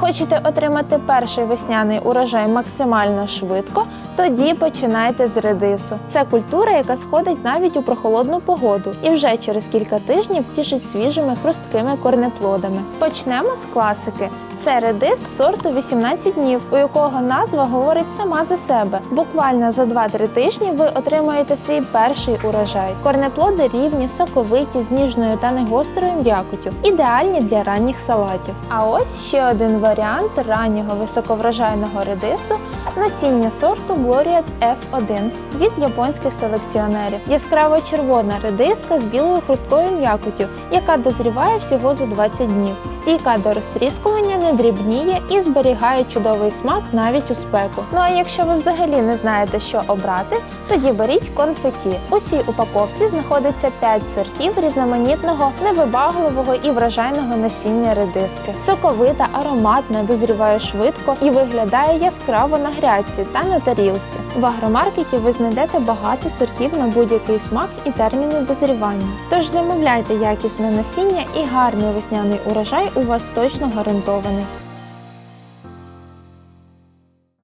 Хочете отримати перший весняний урожай максимально швидко? Тоді починайте з редису. Це культура, яка сходить навіть у прохолодну погоду, і вже через кілька тижнів тішить свіжими хрусткими корнеплодами. Почнемо з класики. Це редис сорту 18 днів, у якого назва говорить сама за себе. Буквально за 2-3 тижні ви отримаєте свій перший урожай. Корнеплоди рівні, соковиті, з ніжною та негострою м'якотю, ідеальні для ранніх салатів. А ось ще один варіант раннього високоврожайного редису насіння сорту Gloria F1 від японських селекціонерів. Яскраво червона редиска з білою хрусткою м'якоттю, яка дозріває всього за 20 днів. Стійка до розтріскування, не дрібніє і зберігає чудовий смак навіть у спеку. Ну а якщо ви взагалі не знаєте, що обрати, тоді беріть конфеті. У цій упаковці знаходиться 5 сортів різноманітного, невибагливого і вражайного насіння редиски. Соковита, ароматна, дозріває швидко і виглядає яскраво на грядці та на тарілці. В агромаркеті ви знайдете багато сортів на будь-який смак і терміни дозрівання. Тож замовляйте якісне насіння і гарний весняний урожай у вас точно гарантований. Bye.